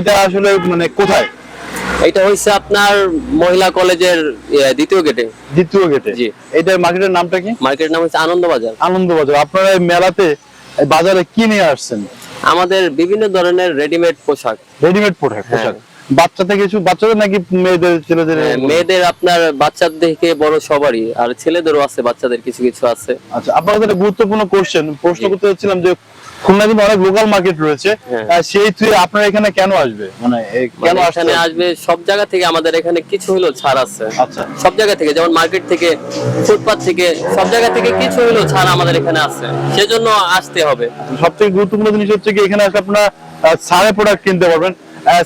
এটা আসলে মানে কোথায়? এটা হচ্ছে আপনার মহিলা কলেজের ইয়ে, দ্বিতীয় গেটে। দ্বিতীয় গেটে? জি। এটার মার্কেটের নামটা কি? মার্কেটের নাম হচ্ছে আনন্দবাজার। আনন্দবাজার। আপনারা এই মেলাতে বাজারে কি নিয়ে আসছেন? আমাদের বিভিন্ন ধরনের রেডিমেড পোশাক। রেডিমেড পোশাক হ্যাঁ। পোশাক বাচ্চা থেকে কিছু বাচ্চাদের নাকি মেয়েদের ছেলেদের হ্যাঁ, মেয়েদের আপনার থেকে বড় সবারই আর ছেলেদেরও আছে বাচ্চাদের কিছু কিছু আছে। আচ্ছা আপনাদের একটা গুরুত্বপূর্ণ কোশ্চেন প্রশ্ন করতে চাচ্ছিলাম যে খুলনা কিন্তু অনেক লোকাল মার্কেট রয়েছে। হ্যাঁ। সেই তুই আপনারা এখানে কেন আসবে? মানে কেন মানে এখানে আসবে সব জায়গা থেকে আমাদের এখানে কিছু হলেও ছাড় আছে। আচ্ছা। সব জায়গা থেকে যেমন মার্কেট থেকে ফুটপাথ থেকে সব জায়গা থেকে কিছু হলেও ছাড় আমাদের এখানে আছে। সেজন্য আসতে হবে। সব থেকে গুরুত্বপূর্ণ জিনিস হচ্ছে কি এখানে আসলে আপনারা প্রোডাক্ট কিনতে পারবেন।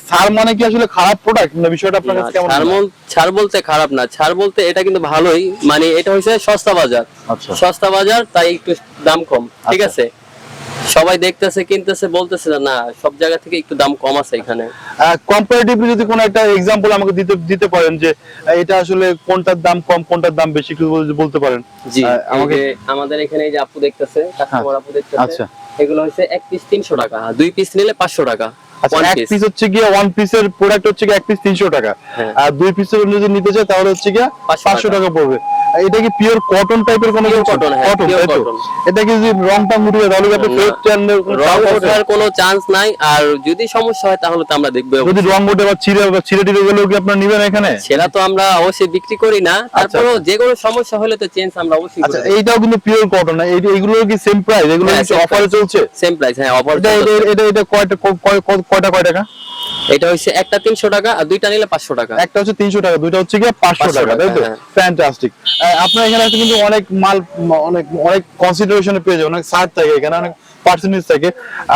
সার মানে কি আসলে খারাপ প্রোডাক্ট মানে বিষয়টা আপনার কাছে কেমন ছাড় বল- ছাড় বলতে খারাপ না। ছাড় বলতে এটা কিন্তু ভালোই। মানে এটা হচ্ছে সস্তা বাজার। আচ্ছা। সস্তা বাজার তাই একটু দাম কম। ঠিক আচ্ছা। আছে? সবাই দেখতেছে কিনতেছে বলতেছে না, না সব জায়গা থেকে একটু দাম কম আছে এখানে। কম্পারেটিভলি যদি কোনো একটা এক্সাম্পল আমাকে দিতে দিতে পারেন যে এটা আসলে কোনটার দাম কম কোনটার দাম বেশি একটু বলতে পারেন। জি আমাকে আমাদের এখানে এই যে আপু দেখতেছে কাস্টমার আপু দেখতেছে আচ্ছা। এগুলো হচ্ছে এক পিস তিনশো টাকা। দুই পিস নিলে পাঁচশো টাকা। আচ্ছা এক পিস হচ্ছে গিয়ে ওয়ান পিসের প্রোডাক্ট হচ্ছে গিয়ে এক পিস তিনশো টাকা হ্যাঁ। আর দুই পিসের যদি নিতে চাই তাহলে হচ্ছে গিয়ে পাঁচশো টাকা। পড়বে এটা কি পিওর কটন টাইপের কোনো কিছু? cotton, হ্যাঁ। এটা কি যদি মুড়ে যায় তাহলে আপনি কোনো রং ওঠার কোনো চান্স নাই আর যদি সমস্যা হয় তাহলে তো আমরা দেখব। যদি রং ওঠে বা ছিঁড়ে বা ছিঁড়ে টিড়ে গেলেও কি আপনার নিবেন এখানে? সেটা তো আমরা অবশ্যই বিক্রি করি না। তারপরেও যে কোনো সমস্যা হলে তো চেঞ্জ আমরা অবশ্যই আচ্ছা এইটাও কিন্তু পিওর কটন না? এইগুলো কি সেম প্রাইস এগুলো হ্যাঁ, কি অফারে চলছে? সেম প্রাইস হ্যাঁ অফার এটা এটা- কয়টা কয়টা কয় টাকা এটা হচ্ছে একটা তিনশো টাকা আর দুইটা নিলে পাঁচশো টাকা। একটা হচ্ছে তিনশো টাকা দুইটা হচ্ছে গিয়ে 500 টাকা তাই তো। ফ্যান্টাস্টিক আপনার এখানে আছে কিন্তু অনেক মাল অনেক অনেক কনসিডারেশনে পেয়ে যাবে অনেক ছাড় থাকে এখানে অনেক পার্সেন্টেজ থাকে।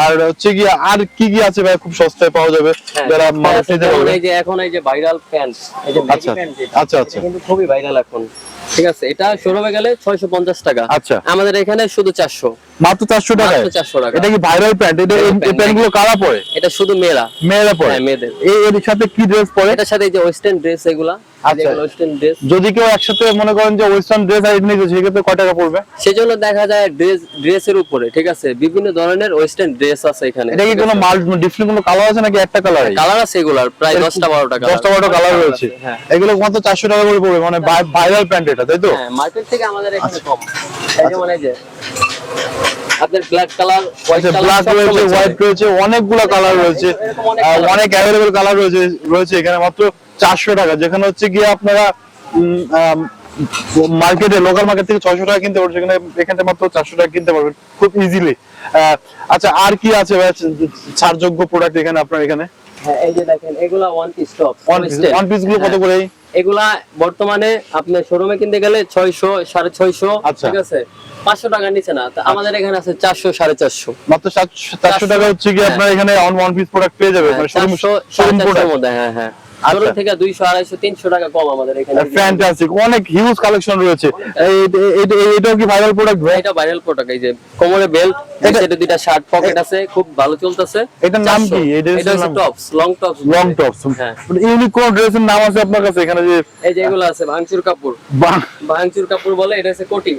আর হচ্ছে গিয়ে আর কি কি আছে ভাই খুব সস্তায় পাওয়া যাবে হ্যাঁ, যারা সস্তায় মানুষ নিতে পারবে। এই যে এখন এই যে ভাইরাল প্যান্ট এই যে আচ্ছা, আচ্ছা, আচ্ছা। কিন্তু খুবই ভাইরাল এখন। ঠিক আছে এটা শোরুমে গেলে ছয়শো পঞ্চাশ টাকা। আচ্ছা। আমাদের এখানে শুধু চারশো। মাত্র চারশো টাকায়। মাত্র 400 টাকা। এটা কি ভাইরাল প্যান্ট এটা এই প্যান্টগুলো কারা পরে? এটা শুধু মেয়েরা। মেয়েরা পরে? হ্যাঁ, মেয়েদের। এই এর সাথে কি ড্রেস পরে? এটার সাথে যে ওয়েস্টার্ন ড্রেস এগুলা আচ্ছা। যদি কেউ একসাথে মনে করেন যে ওয়েস্টার্ন ড্রেস আর নিতে সেক্ষেত্রে কয় টাকা পড়বে? সেজন্য দেখা যায় ড্রেস ড্রেসের উপরে ঠিক আছে? বিভিন্ন ধরনের ওয়েস্টার্ন ড্রেস আছে এখানে। এটা কি কোনো মাল ডিফারেন্ট কোনো কালার আছে নাকি একটা কালার কালার আছে এগুলার প্রায় দশটা বারোটা কালার দশটা বারোটা কালার রয়েছে। হ্যাঁ। এগুলো মাত্র চারশো টাকা করে পড়বে মানে ভাইরাল প্যান্ট এটা তাই তো? হ্যাঁ মার্কেট থেকে আমাদের আচ্ছা। এখানে কম। এই যেমন এই যে আপনার ব্ল্যাক কালার আচ্ছা ব্ল্যাক রয়েছে হোয়াইট রয়েছে অনেকগুলো কালার রয়েছে অনেক আহ, colour অনেক অ্যাভেলেবল কালার রয়েছে রয়েছে এখানে মাত্র চারশো টাকা। যেখানে হচ্ছে গিয়ে আপনারা মার্কেটে লোকাল মার্কেট থেকে ছয়শো টাকা কিনতে পারবেন সেখানে এখানে মাত্র চারশো টাকা কিনতে পারবেন খুব ইজিলি আচ্ছা আর কি আছে ভাই? ছাড়যোগ্য প্রোডাক্ট এখানে আপনার এখানে? হ্যাঁ এই যে দেখেন এগুলা ওয়ান পিস টপ ওয়ান পিসগুলো কত করে? এগুলা বর্তমানে আপনার শোরুমে কিনতে গেলে ছয়শো সাড়ে ছয়শো আচ্ছা। ঠিক আছে? পাঁচশো টাকার নিচে না তা আমাদের এখানে আছে চারশো সাড়ে চারশো। মাত্র চারশো চারশো টাকা হচ্ছে কি হ্যাঁ। আপনার এখানে অন ওয়ান পিস প্রোডাক্ট পেয়ে যাবে মানে শোরুম সাড়ে শোরুম চারশোর মধ্যে হ্যাঁ হ্যাঁ। থেকে দুইশো আড়াইশো তিনশো টাকা কম আমাদের এখানে। ফ্যান্টাস্টিক অনেক হিউজ কালেকশন রয়েছে। এই- এই- এই- এটাও কি ভাইরাল প্রোডাক্ট এটা ভাইরাল প্রোডাক্ট এই যে কোমরে বেল্ট এটা- এটা দুইটা শার্ট পকেট আছে খুব ভালো চলতেছে। এটার নাম কি? 400 এই dress এটা হচ্ছে tops long tops long tops হ্যাঁ। ইউনিক কোন ড্রেসের নাম আছে আপনার কাছে এখানে যে এই যে এগুলো আছে ভাঙচুর কাপড়। বাহ, ভাঙচুর কাপড় বলে এটা হচ্ছে কোটি।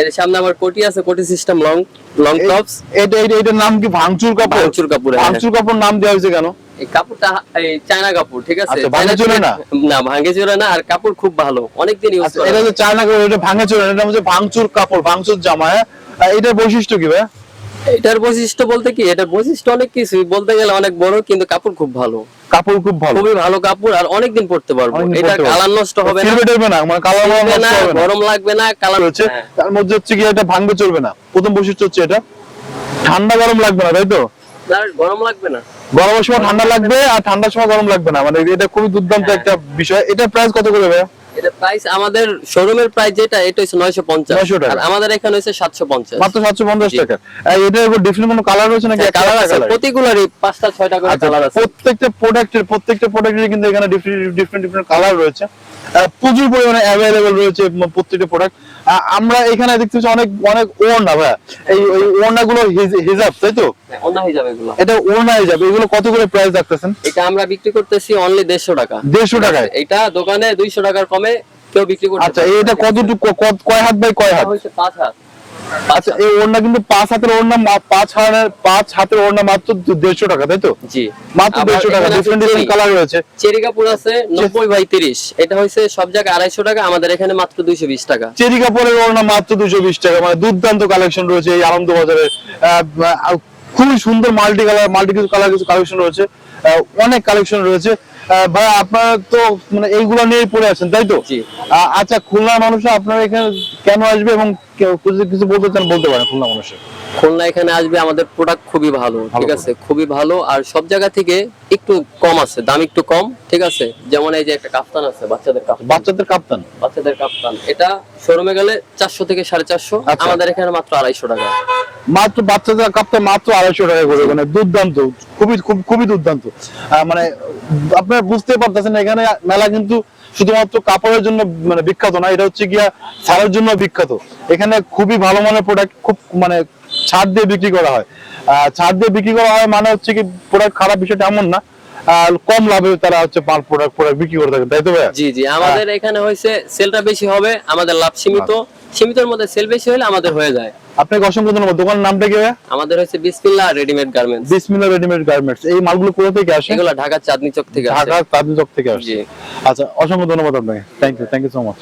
এর সামনে আমার কোটি আছে কোটি সিস্টেম লং লং টপস এটা এটা এটার নাম কি? ভাঙচুর কাপড়? ভাঙচুর কাপড়, হ্যাঁ। ভাঙচুর কাপড় নাম দেওয়া হয়েছে কেন? এই কাপড়টা এই চায়না কাপড় ঠিক আছে? আচ্ছা, ভাঙে চলে না? না ভাঙে চলে না আর কাপড় খুব ভালো অনেকদিন ইউজ আচ্ছা এটা যে চায়না কাপড় এটা ভাঙে চলে না, এটা হচ্ছে ভাঙচুর কাপড় ভাঙচুর জামা হ্যাঁ? এটার বৈশিষ্ট্য কি ভাই? এটার বৈশিষ্ট্য বলতে কি এটার বৈশিষ্ট্য অনেক কিছু বলতে গেলে অনেক বড় কিন্তু কাপড় খুব ভালো। কাপড় খুব ভালো। খুবই ভালো কাপড় আর অনেকদিন পরতে পারব। এটা কালার নষ্ট হবে না। মানে কালার না, হবে না। গরম লাগবে না কালার রয়েছে হ্যাঁ। তার মধ্যে হচ্ছে কি এটা ভাঙবে চলবে না। প্রথম বৈশিষ্ট্য হচ্ছে এটা। ঠান্ডা গরম লাগবে না তাই তো? গরম লাগবে না। গরমের সময় ঠান্ডা লাগবে। আর ঠান্ডার সময় গরম লাগবে না। মানে এটা খুবই দুর্দান্ত হ্যাঁ। একটা বিষয়। এটা প্রাইস কত করে ভাই এটা প্রাইস আমাদের শোরুমের প্রাইস যেটা এটা হচ্ছে নয়শো পঞ্চাশ। 900 টাকা। আর আমাদের এখানে হচ্ছে মাত্র। টাকা। এটার উপর ডিফারেন্ট কোনো কালার রয়েছে নাকি? কালার আছে? প্রতিগুলারই পাঁচটা ছয়টা করে আচ্ছা, কালার আছে। প্রত্যেকটা প্রোডাক্টের প্রত্যেকটা প্রোডাক্টের কিন্তু এখানে ডিফারেন্ট ডিফারেন্ট ডিফারেন্ট কালার রয়েছে। প্রচুর পরিমাণে অ্যাভেলেবেল রয়েছে প্রত্যেকটা প্রোডাক্ট আমরা এখানে দেখতে পাচ্ছি অনেক অনেক ওড়না ভাই এই ওই ওড়না গুলো হিজাব তাই তো? হয়ে এগুলো। এটা ওড়না হিজাব। এগুলো কত করে প্রাইস রাখতেছেন? এটা আমরা বিক্রি করতেছি অনলি দেড়শো টাকা। দেড়শো টাকায়? এটা দোকানে দুইশো টাকার কমে কেউ বিক্রি করতে আচ্ছা এটা কতটুকু কয় হাত বাই কয় হাত? পাঁচ হাত। আচ্ছা এই ওড়না কিন্তু পাঁচ হাতের ওড়না পাঁচ হাতের পাঁচ হাতের ওড়না মাত্র দেড়শো টাকা তাই তো? জি। মাত্র দেড়শো টাকা ডিফারেন্ট ডিফারেন্ট কালার রয়েছে। চেরি কাপড় আছে নব্বই বাই তিরিশ। এটা হচ্ছে সব জায়গায় আড়াইশো টাকা আমাদের এখানে মাত্র দুইশো বিশ টাকা। চেরি কাপড়ের ওড়না মাত্র দুশো বিশ টাকা মানে দুর্দান্ত কালেকশন রয়েছে এই আনন্দ বাজারে খুবই সুন্দর মাল্টি কালার মাল্টি কিছু কালার কিছু কালেকশন রয়েছে অনেক কালেকশন রয়েছে। ভাই আপনারা তো মানে এইগুলো নিয়েই পড়ে আছেন তাই তো? আচ্ছা খুলনা মানুষ আপনারা এখানে কেন আসবে এবং কিছু বলতে চান বলতে পারেন খুলনা মানুষের খুলনা এখানে আসবে আমাদের প্রোডাক্ট খুবই ভালো ঠিক আছে? খুবই ভালো আর সব জায়গা থেকে একটু কম আছে দাম একটু কম ঠিক আছে? যেমন এই যে একটা কাফতান আছে বাচ্চাদের কাফতান বাচ্চাদের কাপ্তান? বাচ্চাদের কাপ্তান। এটা শোরুমে গেলে চারশো থেকে সাড়ে চারশো আচ্ছা। আমাদের এখানে মাত্র আড়াইশো টাকা। মাত্র বাচ্চাদের কাপ্তান মাত্র আড়াইশো টাকা করে মানে দুর্দান্ত খুবই খুব- খুবই দুর্দান্ত। মানে আপনারা বুঝতে পারতেছেন এখানে মেলা কিন্তু শুধুমাত্র কাপড়ের জন্য মানে বিখ্যাত না এটা হচ্ছে গিয়া ছাড়ের জন্য বিখ্যাত। এখানে খুবই ভালো মানের প্রোডাক্ট খুব মানে ছাড় দিয়ে বিক্রি করা হয়। আহ, ছাড় দিয়ে বিক্রি করা হয় মানে হচ্ছে কি প্রোডাক্ট খারাপ বিষয়টা এমন না। কম লাভে তারা হচ্ছে মাল প্রোডাক্ট প্রোডাক্ট বিক্রি করে থাকেন তাই তো ভাইয়া? জি জি আমাদের এখানে হয়েছে সেলটা বেশি হবে আমাদের লাভ সীমিত। সীমিতের মধ্যে সেল বেশি হলে আমাদের হয়ে যায়। আপনাকে অসংখ্য ধন্যবাদ। দোকানের নামটা কি আমাদের হচ্ছে Bismillah readymade garments Bismillah readymade garments এই মালগুলো কোথা থেকে আসে? এগুলো ঢাকার চাঁদনি চক থেকে আসে। ঢাকা তাঁতি চক থেকে আসে। জি। আচ্ছা অসংখ্য ধন্যবাদ আপনাকে। Thank you thank you so much